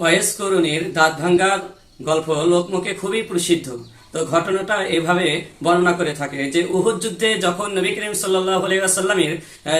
ওয়েস করুণীর দাঁত ভাঙ্গার গল্প লোকমুখে খুবই প্রসিদ্ধ। তো ঘটনাটা এভাবে বর্ণনা করে থাকে যে উহুদ যুদ্ধে যখন নবী করিম সাল্লাহ আলাইসাল্লামের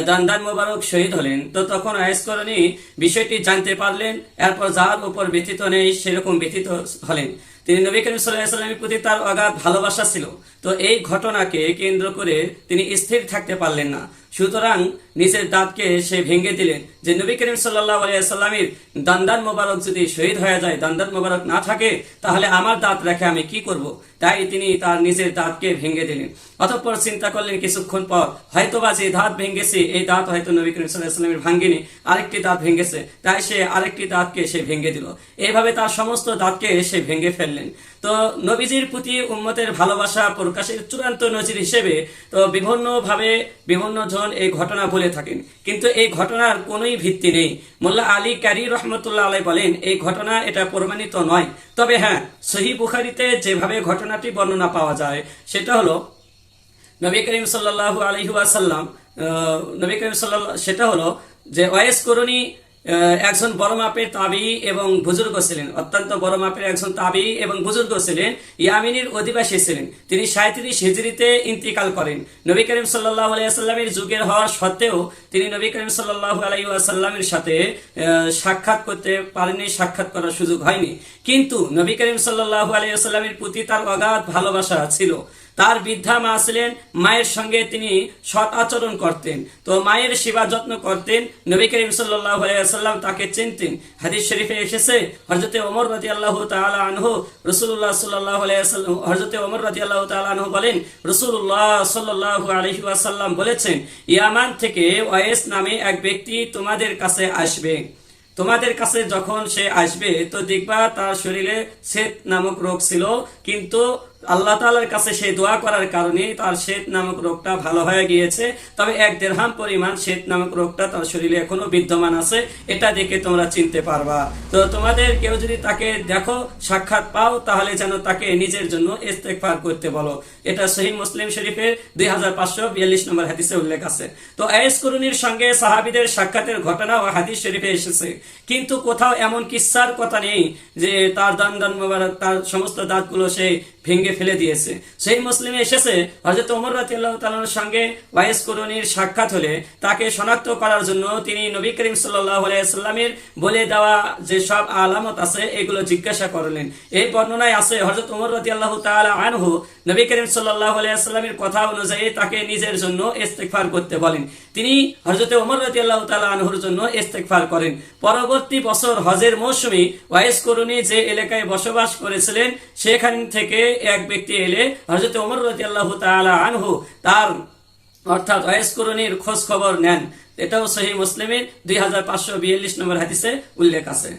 দান্দান মোবারক শহীদ হলেন, তো তখন আয়েসকরণী করুণী বিষয়টি জানতে পারলেন, এরপর যার উপর ব্যতীত নেই সেরকম ব্যতীত হলেন। তিনি নবী করিম সাল্লাহ সাল্লামের প্রতি তার অগাধ ভালোবাসা ছিল। তো এই ঘটনাকে কেন্দ্র করে তিনি স্থির থাকতে পারলেন না। সুতরাং নিজের দাঁতকে সে ভেঙে দিলেন যে নবী করিম সাল্লাহ আলাইসাল্লামের দান্দান মোবারক যদি শহীদ হয়ে যায় দান্দান মোবারক না থাকে, তাহলে আমার দাঁত রেখে আমি কি করব? তাই তিনি তার নিজের দাঁতকে ভেঙে দিলেন। অতঃপর চিন্তা করলেন, কিছুক্ষণ পর হয়তোবা যে দাঁত ভেঙেছে, এই দাঁত হয়তো নবী করিম সাল্লাহামের ভাঙ্গেনি, আরেকটি দাঁত ভেঙেছে। তাই সে আরেকটি দাঁতকে সে ভেঙে দিল। এইভাবে তার সমস্ত দাঁতকে সে ভেঙে ফেললেন তো নবীজির প্রতি উম্মতের ভালোবাসা প্রকাশের চূড়ান্ত নজির হিসেবে তো বিভিন্ন ভাবে বিভিন্ন জন এই ঘটনা বলে থাকেন। কিন্তু এই ঘটনার কোনোই ভিত্তি নেই। মোল্লা আলী ক্যারি রহমতুল্লাহ আলাই বলেন, এই ঘটনা এটা প্রমাণিত নয়। তবে হ্যাঁ সহি বুখারিতে যেভাবে ঘটনাটি বর্ণনা পাওয়া যায়, সেটা হলো নবী করিম সাল্লাহ আলহিহাসাল্লাম নবী করিম সাল্লাহ সেটা হলো যে ওয়েস করণী একজন বড় মাপের তাবি এবং বুজুর্গ ছিলেন, অত্যন্ত বড় মাপের একজন তাবি এবং বুজুর্গ ছিলেন, ইয়ামিনীর অধিবাসী ছিলেন। তিনি সাঁত্রিশ হিজড়িতে ইন্তিকাল করেন। নবী করিম সাল্লাহ আলাইসাল্লামের যুগের হওয়ার সত্ত্বেও তিনি নবী করিম সাল্লাহ আলাইসাল্লামের সাথে সাক্ষাৎ করতে পারেনি সাক্ষাৎ করার সুযোগ হয়নি। কিন্তু নবী করিম সাল্লাহ আলাইসাল্লামের প্রতি তার অগাধ ভালোবাসা ছিল। তার বৃদ্ধা মা ছিলেন, মায়ের সঙ্গে তিনি সৎ আচরণ করতেন। তো মায়ের সেবা যত্ন করতেন, নবী করিম সাল্লাম তাকে চিনতেন। হাদিস শরীফে এসেছে হরজতে ওমর রাজি আল্লাহ তালা আনহু রসুল্লাহ সাল্লাহ হরজতে ওমর রাজি আল্লাহ তালা আনহু বলেন রসুল্লাহ সাল্লাহ আলহি আসাল্লাম বলেছেন, ইয়ামান থেকে ওয়েস নামে এক ব্যক্তি তোমাদের কাছে আসবে। তোমাদের কাছে যখন সে আসবে, তো দেখবা তার শরীরে শ্বেত নামক রোগ ছিল, কিন্তু আল্লাহ তালার কাছে সে দোয়া করার কারণে তার শ্বেত নামক রোগটা ভালো হয়ে গিয়েছে। তবে এক দেড়হাম পরিমাণ শ্বেত নামক রোগটা তার শরীরে এখনও বিদ্যমান আছে, এটা দেখে তোমরা চিনতে পারবা। তো তোমাদের কেউ যদি তাকে দেখো, সাক্ষাৎ পাও, তাহলে যেন তাকে নিজের জন্য ইস্তেকফার করতে বলো। এটা সহি মুসলিম শরীফের দুই হাজার পাঁচশো বিয়াল্লিশ নম্বর হাদিসে উল্লেখ আছে। তো আয়েস করুনির সঙ্গে সাহাবিদের সাক্ষাতের ঘটনা ও হাদিস শরীফে এসেছে। কিন্তু কোথাও এমন কিসার কথা নেই যে তার দান দান তার সমস্ত দাঁতগুলো সে ভেঙে ফেলে দিয়েছে। সেই মুসলিমে এসেছে হজরত ওমর রাতির সঙ্গে ওয়াইস করুনির সাক্ষাৎ হলে তাকে শনাক্ত করার জন্য তিনি নবী করিম সাল্লামের বলে দেওয়া যে সব আলামত আছে, এগুলো জিজ্ঞাসা করলেন। এই বর্ণনায় আছে হজরত ওমর রাতি আল্লাহ আনহু নবী করিম সাল্লামের কথা অনুযায়ী তাকে নিজের জন্য ইস্তেকফার করতে বলেন। তিনি হজরত ওমর রাতি আল্লাহ আনহুর জন্য ইস্তেকফার করেন। পরবর্তী বছর হজের মৌসুমী ওয়াইস করুনি যে এলাকায় বসবাস করেছিলেন, সেখান থেকে এক ব্যক্তি এলে হজরত ওমর রাজি আল্লাহ আনহু তার অর্থাৎ ওয়েস করণীর খোঁজ খবর নেন। এটাও সহি মুসলিমের দুই হাজার পাঁচশো বিয়াল্লিশ নম্বর হাদিসে উল্লেখ আছে।